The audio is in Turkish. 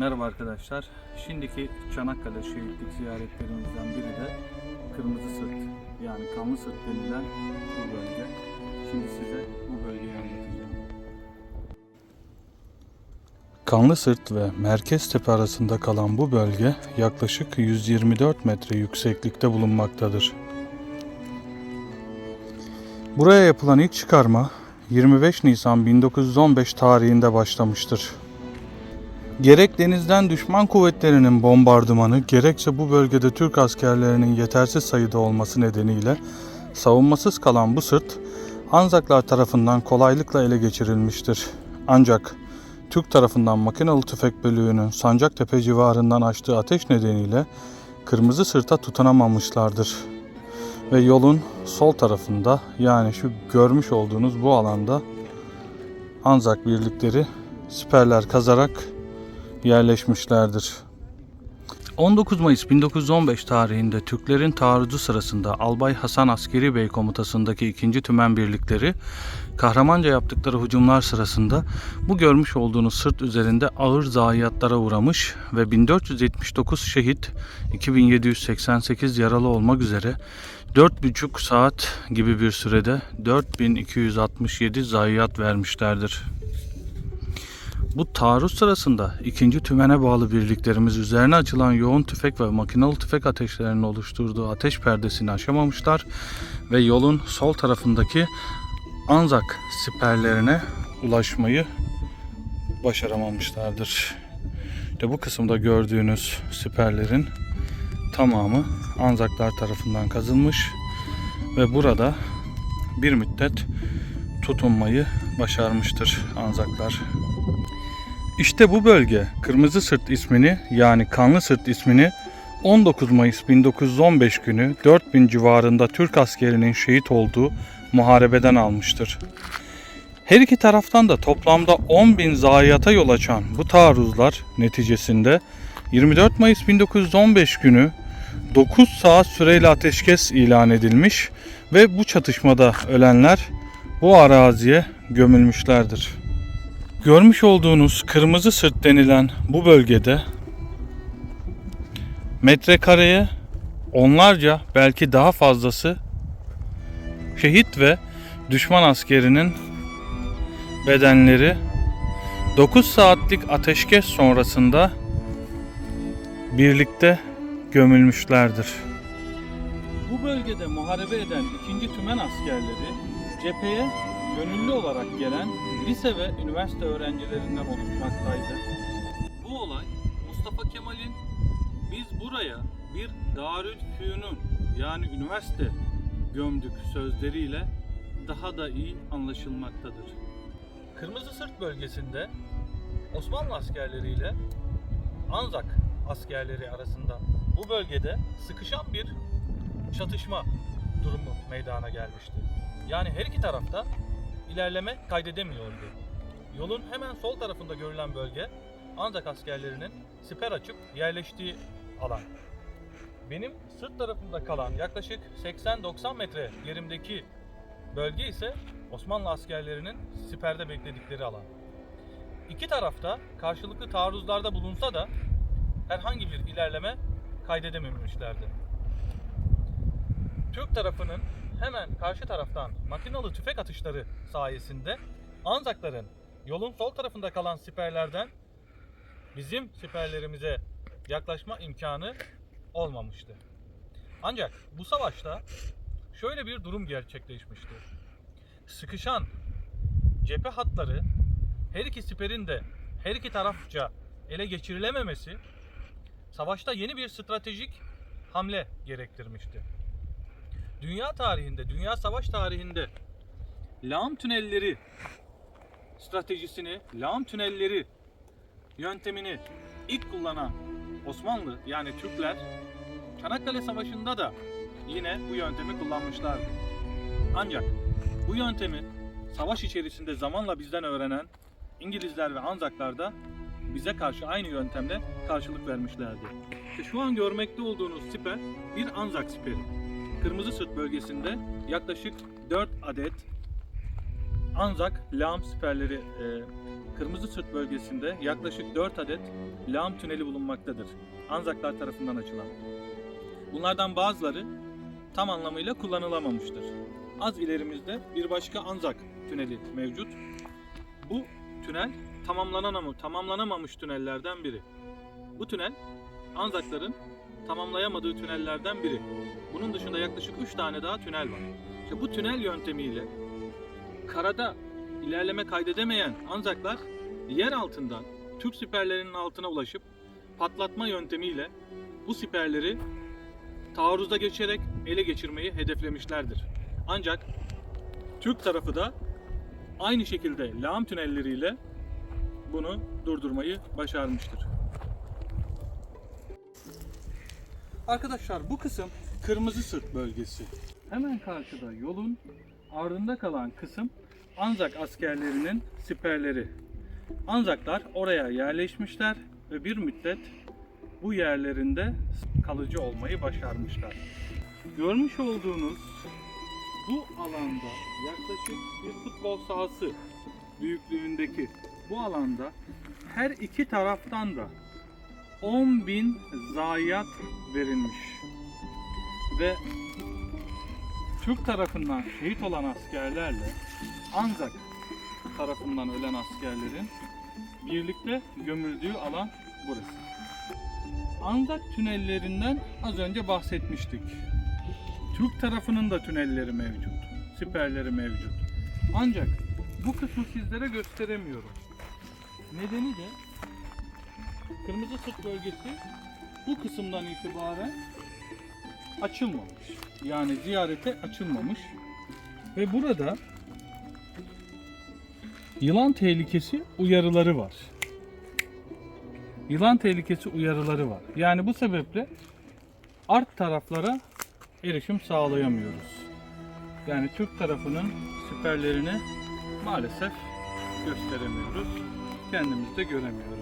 Merhaba arkadaşlar. Şimdiki Çanakkale şehitlik ziyaretlerimizden biri de Kırmızı Sırt yani Kanlı Sırt denilen bu bölge. Şimdi size bu bölgeyi anlatacağım. Kanlı Sırt ve Merkez Tepe arasında kalan bu bölge yaklaşık 124 metre yükseklikte bulunmaktadır. Buraya yapılan ilk çıkarma 25 Nisan 1915 tarihinde başlamıştır. Gerek denizden düşman kuvvetlerinin bombardımanı gerekse bu bölgede Türk askerlerinin yetersiz sayıda olması nedeniyle savunmasız kalan bu sırt Anzaklar tarafından kolaylıkla ele geçirilmiştir. Ancak Türk tarafından makinalı tüfek bölüğünün Sancaktepe civarından açtığı ateş nedeniyle Kırmızı Sırt'a tutunamamışlardır. Ve yolun sol tarafında yani şu görmüş olduğunuz bu alanda Anzak birlikleri siperler kazarak yerleşmişlerdir. 19 Mayıs 1915 tarihinde Türklerin taarruzu sırasında Albay Hasan Askeri Bey komutasındaki 2. Tümen birlikleri kahramanca yaptıkları hücumlar sırasında bu görmüş olduğunuz sırt üzerinde ağır zayiatlara uğramış ve 1479 şehit, 2788 yaralı olmak üzere 4,5 saat gibi bir sürede 4267 zayiat vermişlerdir. Bu taarruz sırasında ikinci tümene bağlı birliklerimiz üzerine açılan yoğun tüfek ve makinalı tüfek ateşlerinin oluşturduğu ateş perdesini aşamamışlar ve yolun sol tarafındaki Anzak siperlerine ulaşmayı başaramamışlardır. İşte bu kısımda gördüğünüz siperlerin tamamı Anzaklar tarafından kazılmış ve burada bir müddet tutunmayı başarmıştır Anzaklar. İşte bu bölge Kırmızı Sırt ismini yani Kanlı Sırt ismini 19 Mayıs 1915 günü 4000 civarında Türk askerinin şehit olduğu muharebeden almıştır. Her iki taraftan da toplamda 10 bin zayiata yol açan bu taarruzlar neticesinde 24 Mayıs 1915 günü 9 saat süreyle ateşkes ilan edilmiş ve bu çatışmada ölenler bu araziye gömülmüşlerdir. Görmüş olduğunuz kırmızı sırt denilen bu bölgede metrekareye onlarca belki daha fazlası şehit ve düşman askerinin bedenleri 9 saatlik ateşkes sonrasında birlikte gömülmüşlerdir. Bu bölgede muharebe eden 2. Tümen askerleri cepheye gönüllü olarak gelen lise ve üniversite öğrencilerinden oluşmaktaydı. Bu olay Mustafa Kemal'in biz buraya bir Darülfünun yani üniversite gömdük sözleriyle daha da iyi anlaşılmaktadır. Kırmızı Sırt bölgesinde Osmanlı askerleriyle Anzak askerleri arasında bu bölgede sıkışan bir çatışma durumu meydana gelmişti. Yani her iki tarafta ilerleme kaydedemiyordu. Yolun hemen sol tarafında görülen bölge Anzak askerlerinin siper açıp yerleştiği alan. Benim sırt tarafımda kalan yaklaşık 80-90 metre yerimdeki bölge ise Osmanlı askerlerinin siperde bekledikleri alan. İki tarafta karşılıklı taarruzlarda bulunsa da herhangi bir ilerleme kaydedememişlerdi. Türk tarafının hemen karşı taraftan makinalı tüfek atışları sayesinde Anzakların yolun sol tarafında kalan siperlerden bizim siperlerimize yaklaşma imkanı olmamıştı. Ancak bu savaşta şöyle bir durum gerçekleşmişti. Sıkışan cephe hatları her iki siperin de her iki tarafça ele geçirilememesi savaşta yeni bir stratejik hamle gerektirmişti. Dünya tarihinde, dünya savaş tarihinde lağım tünelleri stratejisini, lağım tünelleri yöntemini ilk kullanan Osmanlı yani Türkler Çanakkale Savaşı'nda da yine bu yöntemi kullanmışlardı. Ancak bu yöntemi savaş içerisinde zamanla bizden öğrenen İngilizler ve Anzaklar da bize karşı aynı yöntemle karşılık vermişlerdi. İşte şu an görmekte olduğunuz siper bir Anzak siperi. Kırmızı Sırt bölgesinde yaklaşık 4 adet Anzak lağım siperleri e, Kırmızı Sırt bölgesinde yaklaşık 4 adet lağım tüneli bulunmaktadır. Anzaklar tarafından açılan. Bunlardan bazıları tam anlamıyla kullanılamamıştır. Az ilerimizde bir başka Anzak tüneli mevcut. Bu tünel tamamlanamamış, tamamlanamamış tünellerden biri. Bu tünel Anzakların tamamlayamadığı tünellerden biri. Bunun dışında yaklaşık 3 tane daha tünel var. İşte bu tünel yöntemiyle karada ilerleme kaydedemeyen Anzaklar yer altından Türk siperlerinin altına ulaşıp patlatma yöntemiyle bu siperleri taarruza geçerek ele geçirmeyi hedeflemişlerdir. Ancak Türk tarafı da aynı şekilde lağım tünelleriyle bunu durdurmayı başarmıştır. Arkadaşlar bu kısım Kırmızı Sırt bölgesi. Hemen karşıda yolun ardında kalan kısım Anzak askerlerinin siperleri. Anzaklar oraya yerleşmişler ve bir müddet bu yerlerinde kalıcı olmayı başarmışlar. Görmüş olduğunuz bu alanda yaklaşık bir futbol sahası büyüklüğündeki bu alanda her iki taraftan da 10 bin zayiat verilmiş. Ve Türk tarafından şehit olan askerlerle Anzak tarafından ölen askerlerin birlikte gömüldüğü alan burası. Anzak tünellerinden az önce bahsetmiştik. Türk tarafının da tünelleri mevcut, siperleri mevcut. Ancak bu kısmı sizlere gösteremiyorum. Nedeni de Kırmızı Sırt bölgesi bu kısımdan itibaren açılmamış. Yani ziyarete açılmamış. Ve burada yılan tehlikesi uyarıları var. Yılan tehlikesi uyarıları var. Yani bu sebeple art taraflara erişim sağlayamıyoruz. Yani Türk tarafının siperlerini maalesef gösteremiyoruz. Kendimiz de göremiyoruz.